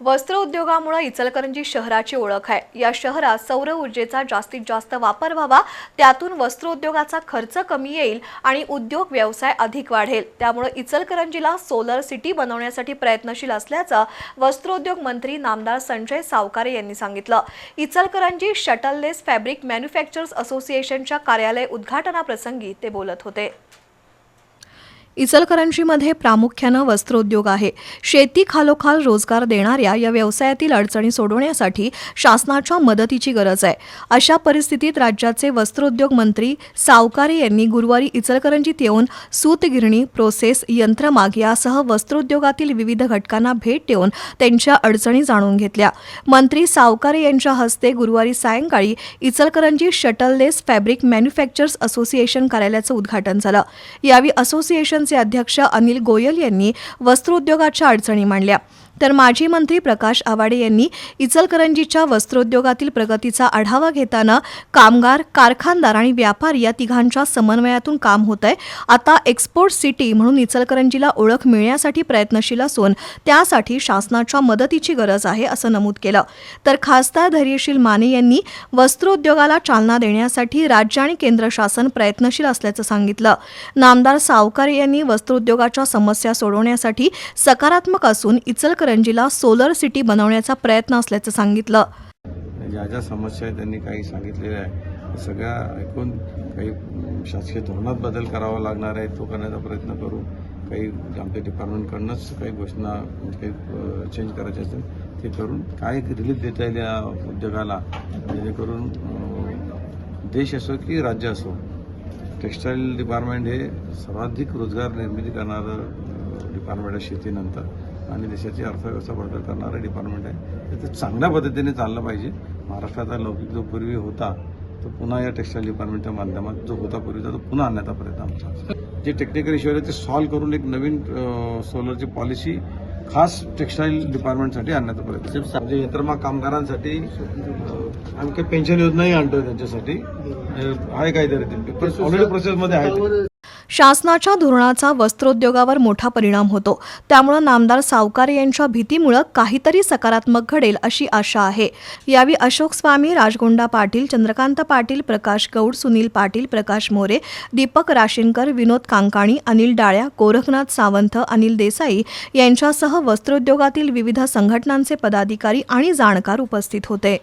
वस्त्र उद्योगामुळे इचलकरंजी शहराची ओळख आहे. या शहरात सौर ऊर्जेचा जास्तीत जास्त वापर व्हावा त्यातून वस्त्रोद्योगाचा खर्च कमी येईल आणि उद्योग व्यवसाय अधिक वाढेल. त्यामुळे इचलकरंजीला सोलर सिटी बनवण्यासाठी प्रयत्नशील असल्याचं वस्त्रोद्योग मंत्री नामदार संजय सावकारे यांनी सांगितलं. इचलकरंजी शटललेस फॅब्रिक मॅन्युफॅक्चरर्स असोसिएशनच्या कार्यालय उद्घाटनाप्रसंगी ते बोलत होते. इचलकरंजीमध्ये प्रामुख्यानं वस्त्रोद्योग आहे. शेती खालोखाल रोजगार देणाऱ्या या व्यवसायातील अडचणी सोडवण्यासाठी शासनाच्या मदतीची गरज आहे. अशा परिस्थितीत राज्याचे वस्त्रोद्योग मंत्री सावकारे यांनी गुरुवारी इचलकरंजीत येऊन सूतगिरणी प्रोसेस यंत्रमाग यासह वस्त्रोद्योगातील विविध घटकांना भेट देऊन त्यांच्या अडचणी जाणून घेतल्या. मंत्री सावकारे यांच्या हस्ते गुरुवारी सायंकाळी Ichalkaranji shuttleless fabric manufacturers association कार्यालयाचं उद्घाटन झालं. यावेळी संघटनांचे अध्यक्ष अनिल गोयल यांनी वस्त्रोद्योगाच्या अडचणी मांडल्या. तर माजी मंत्री प्रकाश आवाडे यांनी इचलकरंजीच्या वस्त्रोद्योगातील प्रगतीचा आढावा घेताना कामगार कारखानदार आणि व्यापारी या तिघांच्या समन्वयातून काम होत आहे आता एक्सपोर्ट सिटी म्हणून इचलकरंजीला ओळख मिळण्यासाठी प्रयत्नशील असून त्यासाठी शासनाच्या मदतीची गरज आहे असं नमूद केलं. तर खासदार धैर्यशील माने यांनी वस्त्रोद्योगाला चालना देण्यासाठी राज्य आणि केंद्र शासन प्रयत्नशील असल्याचं सांगितलं. नामदार सावकारे यांनी वस्त्रोद्योगाच्या समस्या सोडवण्यासाठी सकारात्मक असून इचलकरंजीला सोलर सिटी बनवण्याचा प्रयत्न असल्याचं सांगितलं. ज्या ज्या समस्या आहेत त्यांनी काही सांगितलेल्या आहे सगळ्या ऐकून काही शासकीय धोरणात बदल करावा लागणार आहे तो करण्याचा प्रयत्न करू. काही आमच्या डिपार्टमेंटकडनंच काही घोषणा म्हणजे काही चेंज करायचे असतील ते करून काय रिलीफ देता येईल या उद्योगाला? जेणेकरून देश असो की राज्य असो टेक्स्टाईल डिपार्टमेंट हे सर्वाधिक रोजगार निर्मिती करणारं डिपार्टमेंट आहे शेतीनंतर. आणि देशाची अर्थव्यवस्था बळकट करणारं डिपार्टमेंट आहे तर ते चांगल्या पद्धतीने चाललं पाहिजे महाराष्ट्राचा लौकिक जो पूर्वी होता तो पुन्हा या टेक्स्टाईल डिपार्टमेंटच्या माध्यमात जो होता पूर्वीचा तो पुन्हा आणण्याचा प्रयत्न आमचा. जे टेक्निकल इश्यू आहे ते सॉल्व्ह करून एक नवीन सोलरची पॉलिसी खास टेक्स्टाईल डिपार्टमेंटसाठी आणण्याचा प्रयत्न. म्हणजे यंत्रमाग कामगारांसाठी आम्ही काही पेन्शन योजनाही आणतोय त्यांच्यासाठी आहे काहीतरी ते ऑलरेडी प्रोसेसमध्ये आहे. शासनाच्या धोरणाचा वस्त्रोद्योगावर मोठा परिणाम होतो. त्यामुळे नामदार सावकारे यांच्या भीतीमुळे काहीतरी सकारात्मक घडेल अशी आशा आहे. यावेळी अशोक स्वामी राजगोंडा पाटील चंद्रकांत पाटील प्रकाश गौड सुनील पाटील प्रकाश मोरे दीपक राशीनकर विनोद कांकाणी अनिल डाळ्या गोरखनाथ सावंत अनिल देसाई यांच्यासह वस्त्रोद्योगातील विविध संघटनांचे पदाधिकारी आणि जाणकार उपस्थित होते.